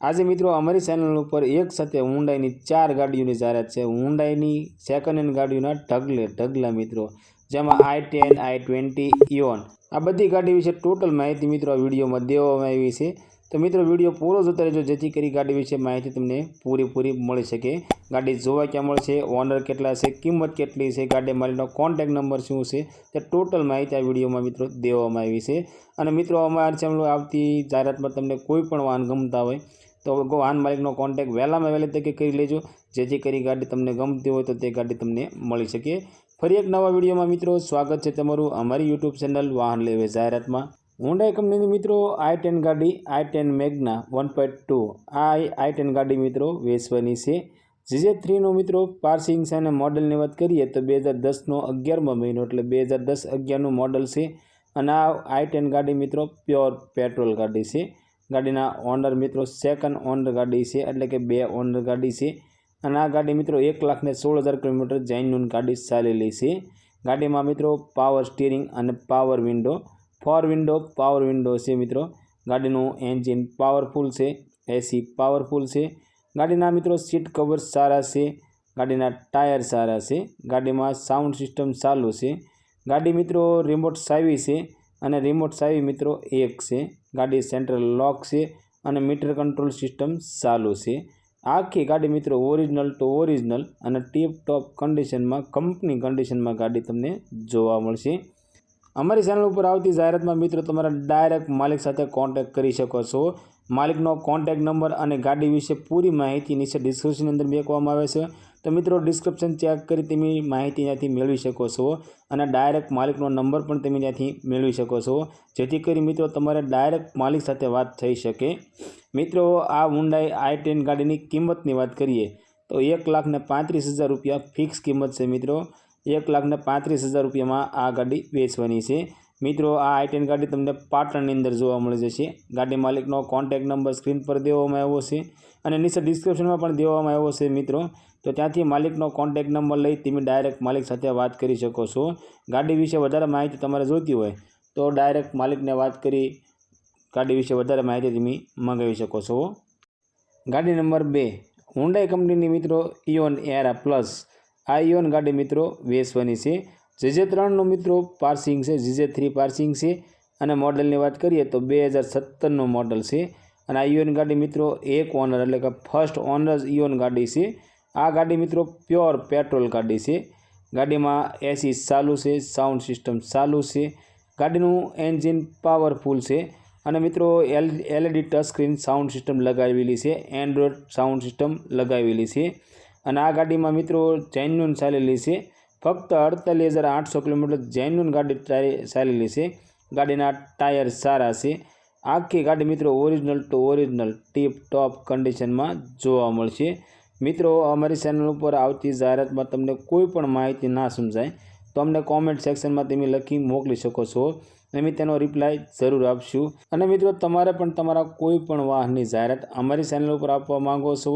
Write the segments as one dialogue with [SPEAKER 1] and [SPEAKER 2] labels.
[SPEAKER 1] આજે મિત્રો અમારી ચેનલ ઉપર એક સાથે હુંડાઈની ચાર ગાડીઓની જાહેરાત છે. હુંડાઈની સેકન્ડ હેન્ડ ગાડીઓના ઢગલે ઢગલા મિત્રો, જેમાં આઈ ટેન આઈ ટ્વેન્ટી ઇયોન આ બધી ગાડી વિશે ટોટલ માહિતી મિત્રો આ વિડીયોમાં દેવામાં આવી છે. તો મિત્રો, વીડિયો પૂરો જોતા રહેજો. જેથી કરી ગાડી વિશે માહિતી તમને પૂરેપૂરી મળી શકે. ગાડી જોવા ક્યાં મળશે? ઓનર કેટલા છે? કિંમત કેટલી છે? ગાડી માલિકનો કોન્ટેક નંબર શું છે? તે ટોટલ માહિતી આ વિડીયોમાં મિત્રો દેવામાં આવી છે. અને મિત્રો, અમારી ચેનલ આવતી જાહેરાતમાં તમને કોઈ પણ વાહન ગમતા હોય, તો વાહન માલિકનો કોન્ટેક વહેલામાં વહેલી તકે કરી લેજો. જેથી કરી ગાડી તમને ગમતી હોય, તો તે ગાડી તમને મળી શકે. ફરી એક નવા વિડીયોમાં મિત્રો, સ્વાગત છે તમારું અમારી યુટ્યુબ ચેનલ વાહન લેવે જાહેરાતમાં. હુંડાઈ કંપનીની મિત્રો આઈ ટેન ગાડી, i ten Magna, one point two. આ આઈ ટેન ગાડી મિત્રો વેચવાની છે. જીજે થ્રીનું મિત્રો પાર્સિંગ છે અને મોડલની વાત કરીએ તો બે હજાર દસનો અગિયારમો મહિનો એટલે બે હજાર દસ અગિયારનું મોડલ છે. અને આ આઈ ટેન ગાડી મિત્રો પ્યોર પેટ્રોલ ગાડી છે. ગાડીના ઓનર મિત્રો સેકન્ડ ઓનર ગાડી છે એટલે કે બે ઓનર ગાડી છે. અને આ ગાડી મિત્રો એક લાખને સોળ હજાર કિલોમીટર જૈનનું ગાડી ચાલેલી છે. ગાડીમાં મિત્રો પાવર સ્ટીરિંગ અને power window four window power window છે મિત્રો. ગાડીનું એન્જિન પાવરફુલ છે એસી પાવરફુલ છે. ગાડીના મિત્રો સીટ કવર સારા છે, ગાડીના ટાયર સારા છે, ગાડીમાં સાઉન્ડ સિસ્ટમ ચાલુ છે. ગાડી મિત્રો રિમોટ સાવી છે અને રિમોટ સાવી મિત્રો એક છે. ગાડી સેન્ટ્રલ લોક છે અને મીટર કંટ્રોલ સિસ્ટમ ચાલુ છે. આખી ગાડી મિત્રો ઓરિજિનલ ટુ ઓરિજિનલ અને ટીપ ટોપ કન્ડિશનમાં કંપની કન્ડિશનમાં ગાડી તમને જોવા મળશે. અમારી ચેનલ ઉપર આવતી જાહેરાતમાં મિત્રો તમારા ડાયરેક્ટ માલિક સાથે કોન્ટેક્ટ કરી શકો છો. માલિકનો કોન્ટેક્ટ નંબર અને ગાડી વિશે પૂરી માહિતી નીચે ડિસ્ક્રિપ્શનની અંદર મેકવામાં આવે છે. તો મિત્રો ડિસ્ક્રિપ્શન ચેક કરી તમે માહિતી ત્યાંથી મેળવી શકો છો અને ડાયરેક્ટ માલિકનો નંબર પણ તમે ત્યાંથી મેળવી શકો છો. જેથી કરી મિત્રો તમારે ડાયરેક્ટ માલિક સાથે વાત થઈ શકે. મિત્રો આ હુંડાઈ આઈ ટેન ગાડીની કિંમતની વાત કરીએ તો એક લાખને પાંત્રીસ હજાર રૂપિયા ફિક્સ કિંમત છે મિત્રો. એક લાખને પાંત્રીસ હજાર રૂપિયામાં આ ગાડી વેચવાની છે. મિત્રો, આ આઈ ટેન ગાડી તમને પાટણની અંદર જોવા મળી જશે. ગાડી માલિકનો કોન્ટેક નંબર સ્ક્રીન પર દેવામાં આવ્યો છે અને નીચે ડિસ્ક્રિપ્શનમાં પણ દેવામાં આવ્યો છે મિત્રો. તો ત્યાંથી માલિકનો કોન્ટેક નંબર લઈ તમે ડાયરેક્ટ માલિક સાથે વાત કરી શકો છો. ગાડી વિશે વધારે માહિતી તમારે જોઈતી હોય તો ડાયરેક્ટ માલિકને વાત કરી ગાડી વિશે વધારે માહિતી તમે મંગાવી શકો છો. ગાડી નંબર બે. હુંડાઈ કંપનીની મિત્રો ઇયોન એરા પ્લસ આ ઇયોન ગાડી મિત્રો વેસવાની છે. જીજે ત્રણનો મિત્રો પાર્સિંગ છે. જીજે થ્રી પાર્સિંગ છે. અને મોડલની વાત કરીએ તો બે હજાર સત્તરનું મોડલ છે. અને આ ઇયોન ગાડી મિત્રો એક ઓનર એટલે કે ફર્સ્ટ ઓનર જ ઇયોન ગાડી છે. આ ગાડી મિત્રો પ્યોર પેટ્રોલ ગાડી છે. ગાડીમાં એસી ચાલુ છે સાઉન્ડ સિસ્ટમ ચાલુ છે. ગાડીનું એન્જિન પાવરફુલ છે. અને મિત્રો L LED touch screen sound system લગાવેલી છે. એન્ડ્રોઈડ સાઉન્ડ સિસ્ટમ લગાવેલી છે. અને આ ગાડીમાં મિત્રો જેન્યુન ચાલેલી છે. ફક્ત અડતાલીસ હજાર આઠસો કિલોમીટર જેન્યુન ગાડી ચાલેલી છે. ગાડીના ટાયર સારા છે. આખી ગાડી મિત્રો original to original tip top કન્ડિશનમાં જોવા મળશે. મિત્રો અમારી ચેનલ ઉપર આવતી જાહેરાતમાં તમને કોઈ પણ માહિતી ના સમજાય, તો અમને કોમેન્ટ સેક્શનમાં તમે લખી મોકલી શકો છો. અમે તેનો રિપ્લાય જરૂર આપશું. અને મિત્રો તમારે પણ તમારા કોઈ પણ વાહનની જાહેરાત અમારી ચેનલ ઉપર આપવા માંગો છો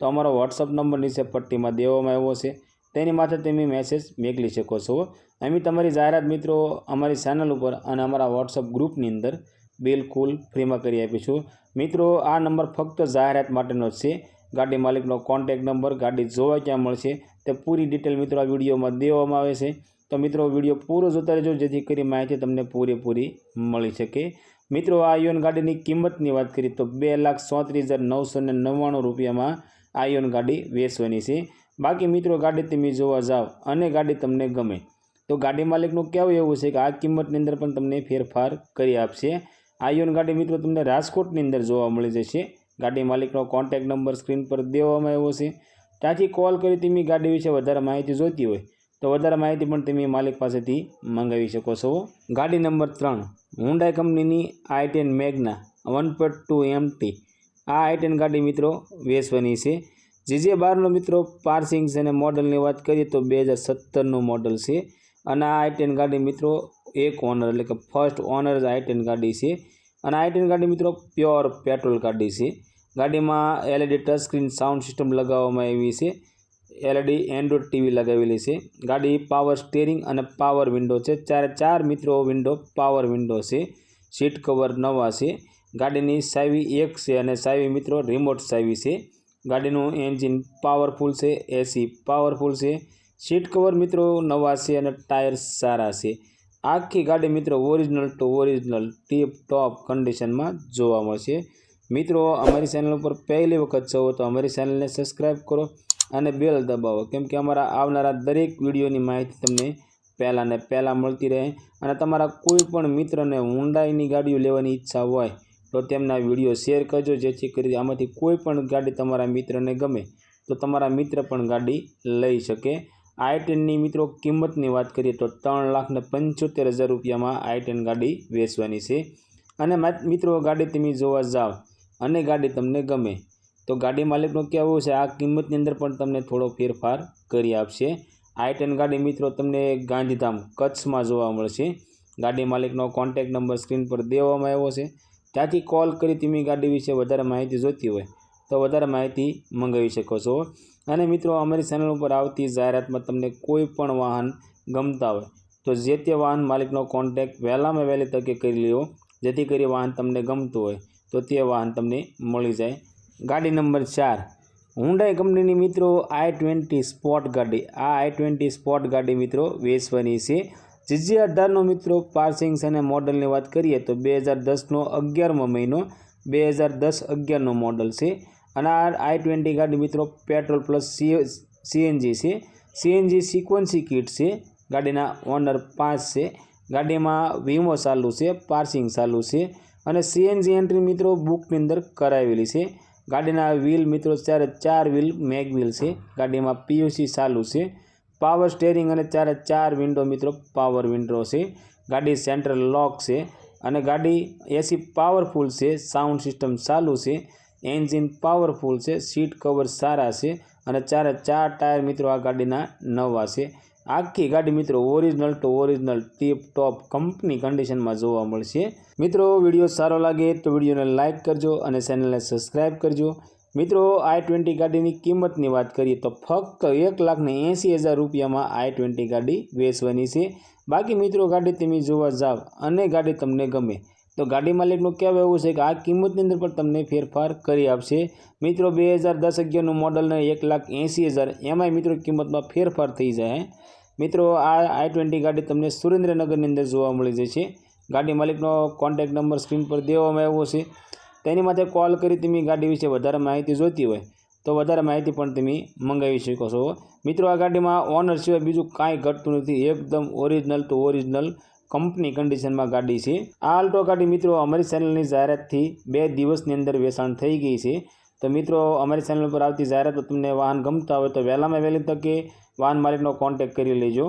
[SPEAKER 1] તો અમારો વોટ્સઅપ નંબર નીચે પટ્ટીમાં દેવામાં આવ્યો છે. તેની માથે તમે મેસેજ મોકલી શકો છો. અમે તમારી જાહેરાત મિત્રો અમારી ચેનલ ઉપર અને અમારા વોટ્સઅપ ગ્રુપની અંદર બિલકુલ ફ્રીમાં કરી આપીશું મિત્રો, આ નંબર ફક્ત જાહેરાત માટેનો છે. ગાડી માલિકનો કોન્ટેક નંબર, ગાડી જોવા ક્યાં મળશે તે પૂરી ડિટેલ મિત્રો આ વિડીયોમાં દેવામાં આવે છે. તો મિત્રો, વીડિયો પૂરો જોતા રહેજો, જેથી કરી માહિતી તમને પૂરેપૂરી મળી શકે. મિત્રો, આ યોન ગાડીની કિંમતની વાત કરીએ તો બે લાખ ચોત્રીસ હજાર નવસો ને નવ્વાણું રૂપિયામાં આ યોન ગાડી વેચવાની છે. બાકી મિત્રો, ગાડી તમે જોવા જાઓ અને ગાડી તમને ગમે, તો ગાડી માલિકનું કહેવું એવું છે કે આ કિંમતની અંદર પણ તમને ફેરફાર કરી આપશે. આયોન ગાડી મિત્રો, તમને રાજકોટની અંદર જોવા મળી જશે. ગાડી માલિકનો કોન્ટેક નંબર સ્ક્રીન પર દેવામાં આવ્યો છે. ત્યાંથી કોલ કરી તમે ગાડી વિશે વધારે માહિતી જોઈતી હોય, તો વધારે માહિતી પણ તમે માલિક પાસેથી મંગાવી શકો છો. ગાડી નંબર ત્રણ, હુંડાઈ કંપનીની i ten Magna one point two MT આ આઈટેન ગાડી મિત્રો વેચવાની છે. જીજે બારનો મિત્રો પાર્સિંગ છે અને મોડલની વાત કરીએ તો બે હજાર સત્તરનું મોડલ છે. અને આ આઈટેન ગાડી મિત્રો એક ઓનર એટલે કે ફર્સ્ટ ઓનર જ આઈ ટેન ગાડી છે. અને આઈટેન ગાડી મિત્રો પ્યોર પેટ્રોલ ગાડી છે. ગાડીમાં LED touch screen sound system લગાવવામાં આવી છે. એલઈડી એન્ડ્રોઇડ ટીવી લગાવેલી છે. ગાડી પાવર સ્ટેરિંગ અને પાવર વિન્ડો છે. ચારે ચાર મિત્રો વિન્ડો પાવર વિન્ડો છે. સીટ કવર નવા છે. ગાડીની સાવી એક છે અને સાવી મિત્રો રિમોટ સાવી છે. ગાડીનું એન્જિન પાવરફુલ છે એસી પાવરફુલ છે. સીટ કવર મિત્રો નવા છે અને ટાયર સારા છે. આખી ગાડી મિત્રો original to original tip top કન્ડિશનમાં જોવા મળશે. મિત્રો, અમારી ચેનલ ઉપર પહેલી વખત છો તો અમારી ચેનલને સબસ્ક્રાઈબ કરો અને બેલ દબાવો, કેમ કે અમારા આવનારા દરેક વિડીયોની માહિતી તમને પહેલાં ને પહેલાં મળતી રહે અને તમારા કોઈ પણ મિત્રને હુંડાઈની ગાડીઓ લેવાની ઈચ્છા હોય તો તેમના વીડિયો શેર કરજો, જેથી કરી આમાંથી કોઈ પણ ગાડી તમારા મિત્રને ગમે તો તમારા મિત્ર પણ ગાડી લઈ શકે. આઈ ટેનની મિત્રો, કિંમતની વાત કરીએ તો ત્રણ લાખ ને પંચોતેર હજાર રૂપિયામાં આઈ ટેન ગાડી વેચવાની છે. અને મિત્રો, ગાડી તમે જોવા જાઓ અને ગાડી તમને ગમે તો ગાડી માલિકનું કહેવું છે, આ કિંમતની અંદર પણ તમને થોડો ફેરફાર કરી આપશે. આઈ ટેન ગાડી મિત્રો તમને ગાંધીધામ કચ્છમાં જોવા મળશે. ગાડી માલિકનો કોન્ટેક નંબર સ્ક્રીન પર દેવામાં આવ્યો છે. ત્યાંથી કોલ કરી તમે ગાડી વિશે વધારે માહિતી જોઈતી હોય, તો વધારે માહિતી મંગાવી શકો છો. અને મિત્રો, અમારી ચેનલ ઉપર આવતી જાહેરાતમાં તમને કોઈ પણ વાહન ગમતા હોય, તો જે તે વાહન માલિકનો કોન્ટેક્ટ વહેલામાં વહેલી તકે કરી લ્યો. જેથી કરી વાહન તમને ગમતું હોય, તો તે વાહન તમને મળી જાય. ગાડી નંબર ચાર હુંડાઈ કંપનીની મિત્રો, આઈ ટ્વેન્ટી સ્પોર્ટ ગાડી. આ આઈ ટ્વેન્ટી સ્પોર્ટ ગાડી મિત્રો વેચવાની છે. જીજી અઢારનો મિત્રો પાર્સિંગ્સ અને મોડલની વાત કરીએ તો બે હજાર દસનો અગિયારમો મહિનો, બે હજાર દસ અગિયારનો મોડલ છે. અને આ આઈ ટ્વેન્ટી ગાડી મિત્રો પેટ્રોલ પ્લસ સી સીએનજી છે. સીએનજી સિક્વન્સી કિટ છે. ગાડીના ઓનર પાંચ છે. ગાડીમાં વીમો ચાલુ છે, પાર્સિંગ ચાલુ છે અને સીએનજી એન્ટ્રી મિત્રો બુકની અંદર કરાવેલી છે. ગાડીના વ્હીલ મિત્રો ચારે ચાર વ્હીલ મેગ વ્હીલ છે. ગાડીમાં પીયુસી ચાલુ છે. પાવર સ્ટેરિંગ અને ચારે ચાર વિન્ડો મિત્રો પાવર વિન્ડો છે. ગાડી સેન્ટ્રલ લોક છે અને ગાડી એસી પાવરફુલ છે સાઉન્ડ સિસ્ટમ ચાલુ છે એન્જિન પાવરફુલ છે સીટ કવર સારા છે અને ચારે ચાર ટાયર મિત્રો આ ગાડીના નવા છે. આખી ગાડી મિત્રો original to original tip top company કન્ડિશનમાં જોવા મળશે. મિત્રો, વીડિયો સારો લાગે તો વિડીયોને લાઇક કરજો અને ચેનલને સબસ્ક્રાઈબ કરજો. મિત્રો, આઈ ટ્વેન્ટી ગાડીની કિંમતની વાત કરીએ તો ફક્ત એક લાખને એંસી હજાર રૂપિયામાં આઈ ટ્વેન્ટી ગાડી વેચવાની છે. બાકી મિત્રો, ગાડી તમે જોવા જાઓ અને ગાડી તમને ગમે તો ગાડી માલિકનું કહેવું એવું છે કે આ કિંમતની અંદર પણ તમને ફેરફાર કરી આપશે. મિત્રો, બે હજાર દસ અગિયારનું મોડલને એક લાખ એંસી હજાર એમાંય મિત્રો કિંમતમાં ફેરફાર થઈ જાય મિત્રો, આ આઈ ટ્વેન્ટી ગાડી તમને સુરેન્દ્રનગરની અંદર જોવા મળી જશે. ગાડી માલિકનો કોન્ટેક્ટ નંબર સ્ક્રીન પર દેવામાં આવ્યો છે. તેની માટે કોલ કરી તમે ગાડી વિશે વધારે માહિતી જોઈતી હોય, તો વધારે માહિતી પણ તમે મંગાવી શકો છો. મિત્રો, આ ગાડીમાં ઓનર સિવાય બીજું કાંઈ ઘટતું નથી. એકદમ ઓરિજિનલ ટુ ઓરિજિનલ કંપની કન્ડિશનમાં ગાડી છે. આ આલ્ટો ગાડી મિત્રો અમારી ચેનલની જાહેરાતથી બે દિવસની અંદર વેચાણ થઈ ગઈ છે. તો મિત્રો, અમારી ચેનલ પર આવતી જાહેરાત તમને વાહન ગમતા હોય તો વહેલામાં વહેલી તકે વાહન માલિકનો કોન્ટેક્ટ કરી લેજો.